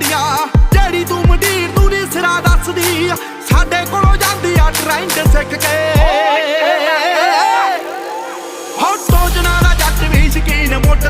ਜਾਂਦੀਆਂ ਜਿਹੜੀ ਤੂੰ ਮੰਡੀਰ ਤੂੰ ਨੀ ਸਿਰਾ ਦੱਸਦੀ। ਸਾਡੇ ਕੋਲੋਂ ਜਾਂਦੀ ਆ ਟ੍ਰੈਂਡ ਸਿੱਖ ਕੇ। ਹੋ ਟੋਜਣਾ ਦਾ ਜੱਟ ਵੀ ਸ਼ਕੀਨ ਮੁੱਢ